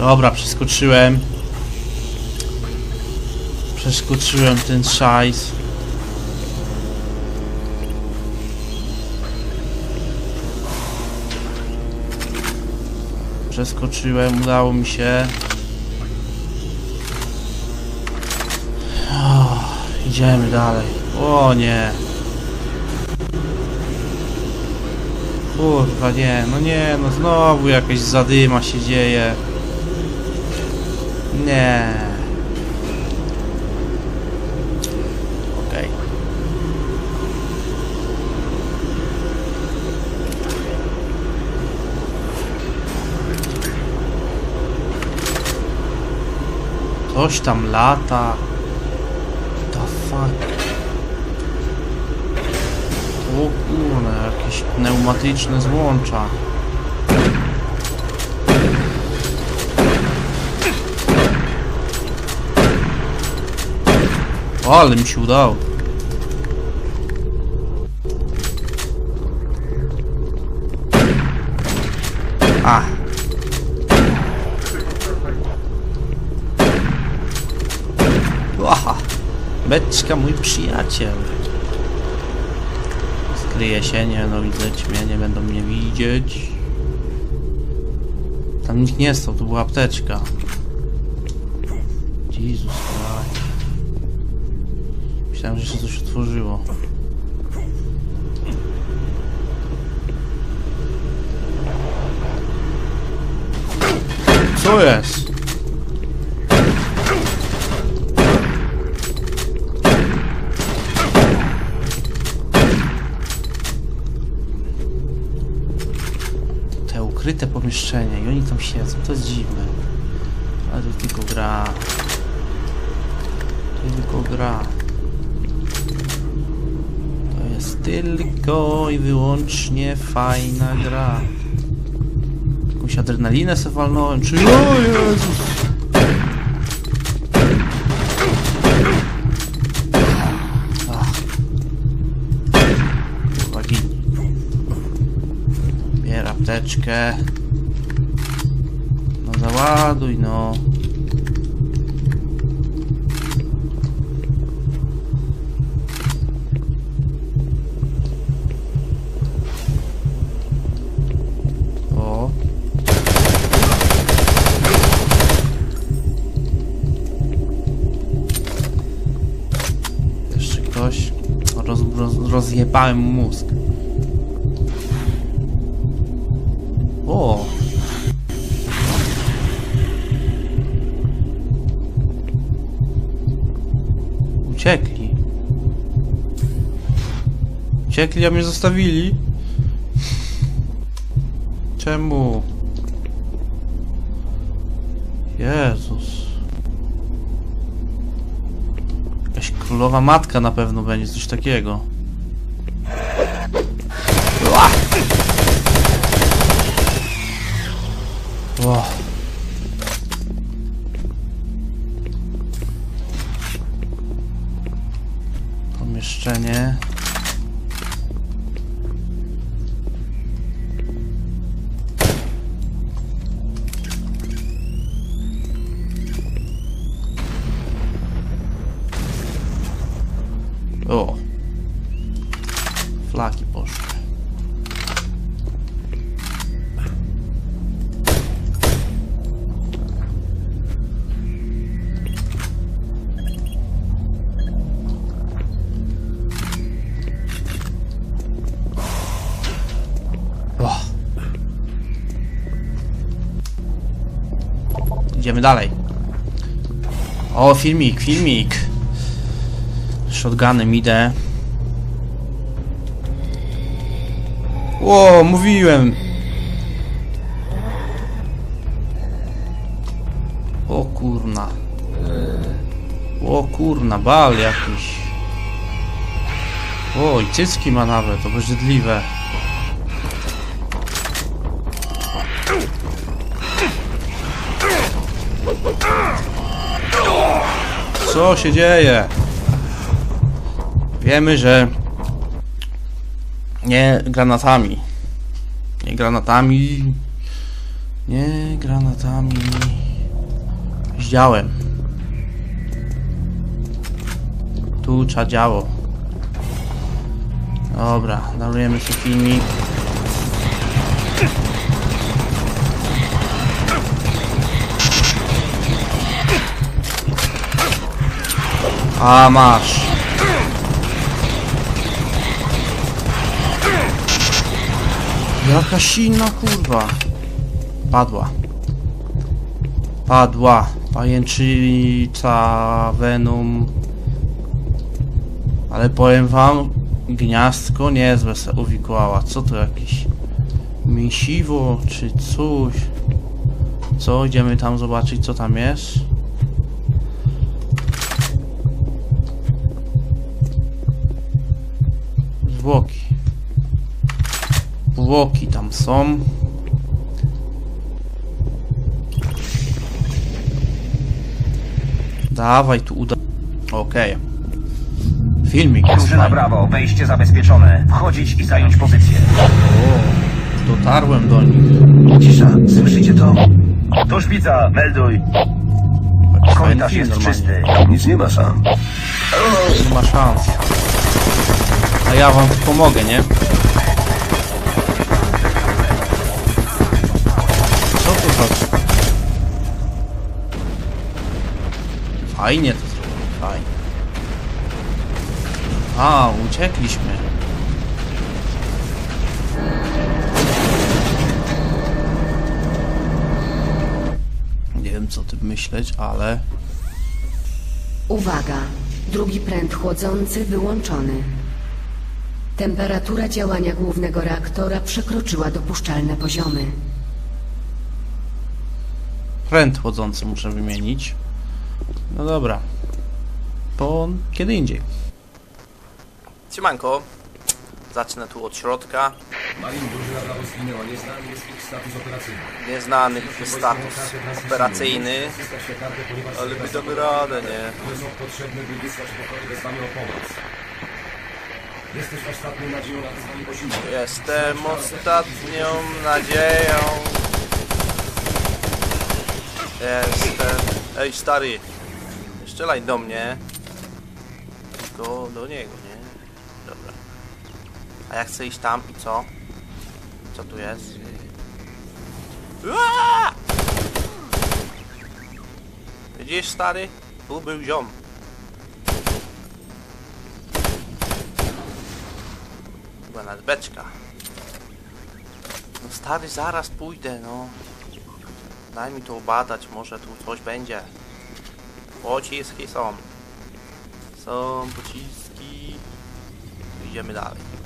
Dobra, przeskoczyłem. Przeskoczyłem ten szajs. Przeskoczyłem, udało mi się. O, idziemy dalej. O nie. Kurwa nie, no nie, no znowu jakaś zadyma się dzieje. Nie. Okej. Coś tam lata. The fuck. O kurde, jakieś pneumatyczne złącza. O, ale mi się udało. A. Łaha. Beczka, mój przyjaciel. Skryje się, nie będą widzieć mnie, nie będą mnie widzieć. Tam nikt nie stał, to była apteczka. Jezus. Myślałem, że się coś otworzyło. Co jest? Te ukryte pomieszczenia i oni tam siedzą, to jest dziwne. Ale to tylko gra. To tylko gra. Tylko i wyłącznie fajna gra. Jakąś adrenalinę se walnąłem, czy... O Jezus! Apteczkę. No załaduj, no. Rozjebałem mu mózg. O! Uciekli. Uciekli, a mnie zostawili. Czemu? Jezus. Jakaś królowa matka na pewno będzie, coś takiego. Pomieszczenie. O. Idziemy dalej. O, filmik, filmik. Shotgunem idę. O, mówiłem. O kurna. O kurna, bal jakiś. O, i cycki ma nawet, obrzydliwe. Co się dzieje? Wiemy, że nie granatami. Nie granatami. Nie granatami. Widziałem. Tu czadziało. Dobra, darujemy sobie filmik. A masz. Jaka silna kurwa. Padła. Padła. Pajęczyca Venom. Ale powiem wam, gniazdko niezłe se uwikłała. Co to jakieś misiwo czy coś? Co? Idziemy tam zobaczyć co tam jest? Zwłoki. Zwłoki tam są. Dawaj tu uda... Okej. Filmik jest Drużyna brawo, wejście zabezpieczone. Wchodzić i zająć pozycję. O, dotarłem do nich. Cisza, słyszycie to? To szpica, melduj. Korytarz jest czysty. Nic nie ma sam. Nie ma szans. A ja wam pomogę, nie? Co to za... Fajnie to zrobił, fajnie. A, uciekliśmy. Wiem co tym myśleć, ale... Uwaga! Drugi pręt chłodzący wyłączony. Temperatura działania głównego reaktora przekroczyła dopuszczalne poziomy. Pręt chodzący muszę wymienić. No dobra. To kiedy indziej. Siemanko. Zacznę tu od środka. Malin drużyna Brawo zginęła. Nieznany jest ich status operacyjny. Nieznany status operacyjny. Ale my damy radę, nie? potrzebne, by wysłać wezwanie o pomoc. Jesteś ostatnią nadzieją na wezwanie posiłku. Jestem ostatnią nadzieją. Jestem... Ej, stary. Strzelaj do mnie. Tylko do niego, nie? Dobra. A ja chcę iść tam i co? Co tu jest? Uaa! Widzisz, stary? Tu był ziom. Chyba nawet beczka. No stary, zaraz pójdę, no. Daj mi to obadać, może tu coś będzie. Pociski są. Są pociski. Idziemy dalej.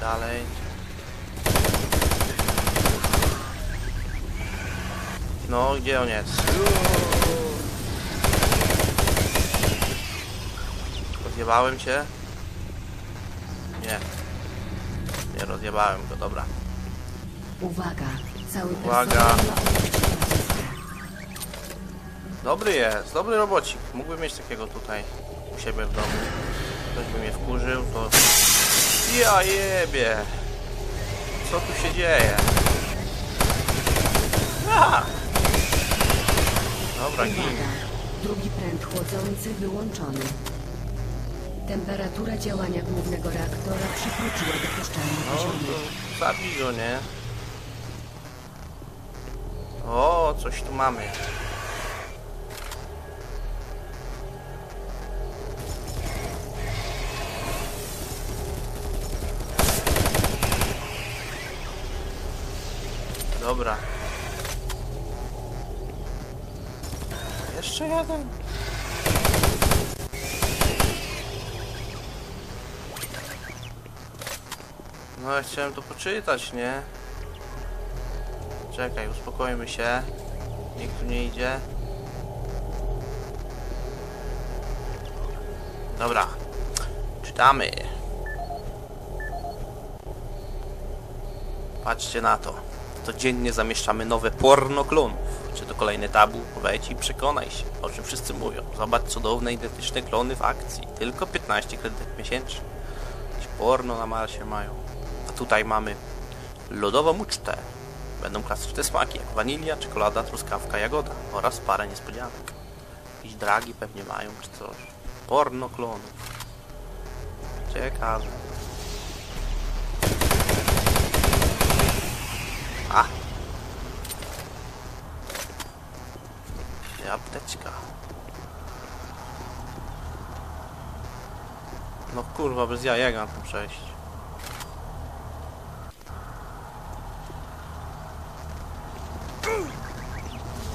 Dalej. No, gdzie on jest? Rozjebałem cię? Nie. Nie rozjebałem go, dobra. Uwaga! Cały Uwaga. Dobry jest, dobry robocik. Mógłbym mieć takiego tutaj u siebie w domu. Ktoś by mnie wkurzył, to... Ja jebie! Co tu się dzieje? A! Dobra, gin. Drugi pręt chłodzący wyłączony. Temperatura działania głównego reaktora przekroczyła dopuszczalne No, poziomy. to zabij go, nie? O, coś tu mamy. Dobra. Jeszcze jeden. No ja chciałem to poczytać, nie? Czekaj, uspokojmy się. Nikt tu nie idzie. Dobra. Czytamy. Patrzcie na to. Codziennie zamieszczamy nowe porno klonów. Czy to kolejny tabu? Wejdź i przekonaj się, o czym wszyscy mówią. Zobacz cudowne, identyczne klony w akcji. Tylko 15 kredytów miesięcznie. Jakieś porno na Marsie mają. A tutaj mamy lodową ucztę. Będą klasyczne smaki, jak wanilia, czekolada, truskawka, jagoda oraz parę niespodzianek. Jakieś dragi pewnie mają, czy coś. Porno klonów. Ciekawe. A! I apteczka. No kurwa, bez ja jak mam tam przejść?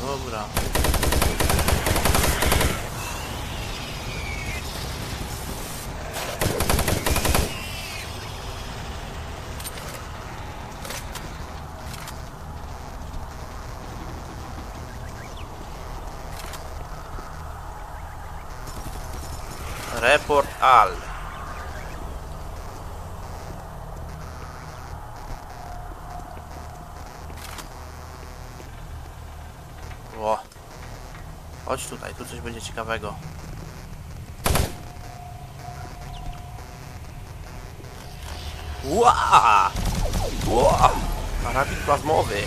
Dobra. Report all. O. Chodź tutaj, tu coś będzie ciekawego. Ła! Ła! Karabin plazmowy.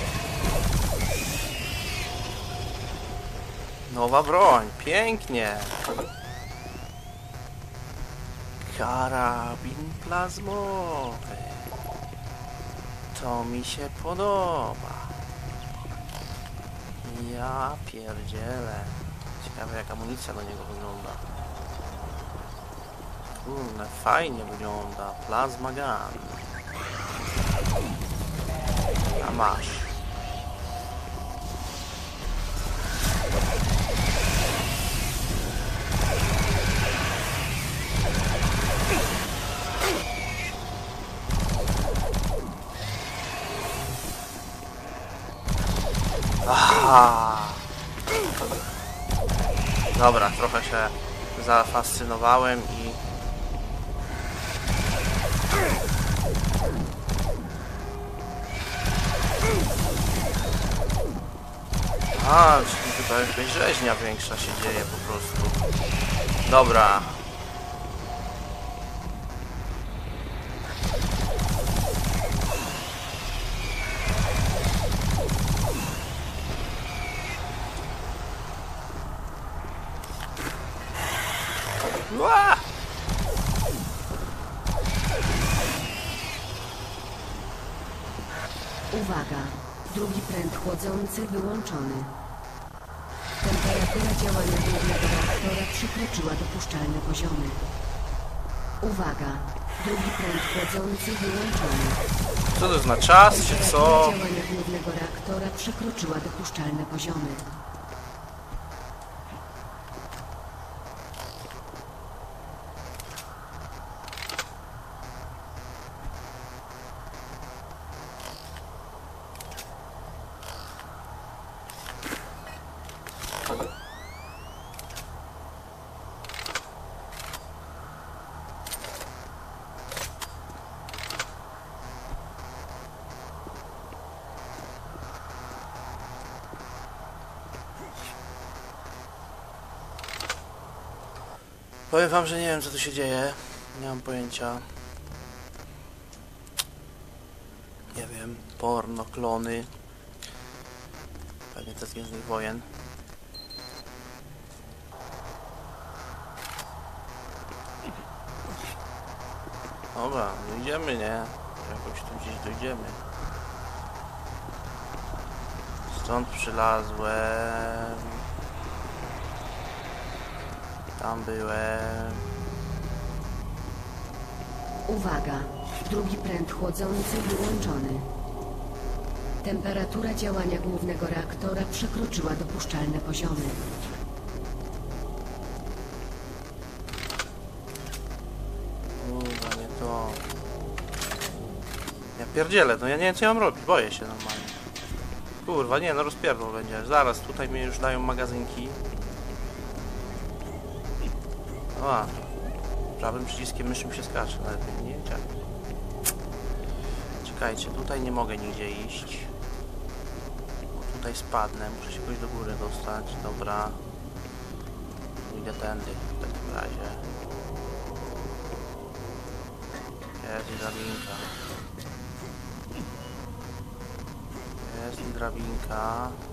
Nowa broń, pięknie. Karabin plazmowy. To mi się podoba. Ja pierdzielę. Ciekawe jak amunicja do niego wygląda. Kurde, fajnie wygląda. Plasma gun. A masz. Dobra, trochę się zafascynowałem i... A, czyli tutaj jakaś rzeźnia większa się dzieje po prostu. Dobra. Ła! Uwaga! Drugi pręt chłodzący wyłączony. Temperatura działania głównego reaktora przekroczyła dopuszczalne poziomy. Uwaga! Drugi pręt chłodzący wyłączony. Co to jest na czas, czy Temperatura co? działania głównego reaktora przekroczyła dopuszczalne poziomy. Powiem wam, że nie wiem co tu się dzieje. Nie mam pojęcia. Nie wiem. Porno, klony. Pewnie te z Gwiezdnych Wojen. Dobra, no idziemy, nie? Jakoś tu gdzieś dojdziemy. Stąd przylazłem. Tam byłem. Uwaga! Drugi pręt chłodzący wyłączony. Temperatura działania głównego reaktora przekroczyła dopuszczalne poziomy. Kurwa, nie to. Ja pierdzielę, no ja nie wiem co ja mam robić, boję się normalnie. Kurwa, nie, no rozpierdol będzie. Zaraz, tutaj mi już dają magazynki. A. Prawym przyciskiem myszy mi się skacze, nawet nie. Czekajcie, tutaj nie mogę nigdzie iść. Bo tutaj spadnę, muszę się jakoś do góry dostać, dobra. Idę tędy w takim razie. Jest drabinka. drabinka.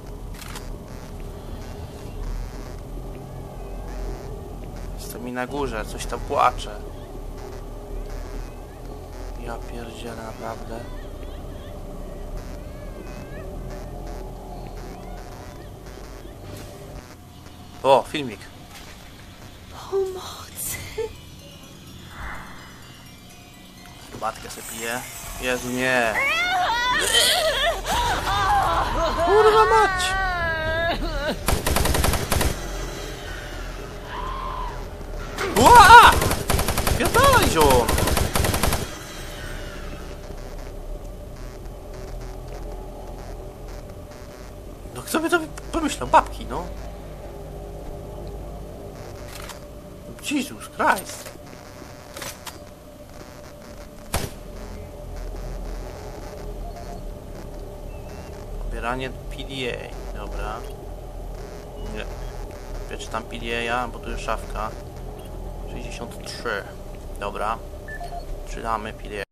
Jestem mi na górze, coś tam płacze. Ja pierdzielę naprawdę. O, filmik. Pomocy! Matkę sobie piję. Jezu, nie. Kurwa mać! Ła! Pierdolaj, ziom! No kto by to pomyślał? Babki, no. Jesus Christ. Pobieranie PDA, dobra. Nie. Przeczytam PDA, bo tu jest szafka. 63. Dobra. Czytamy PDA.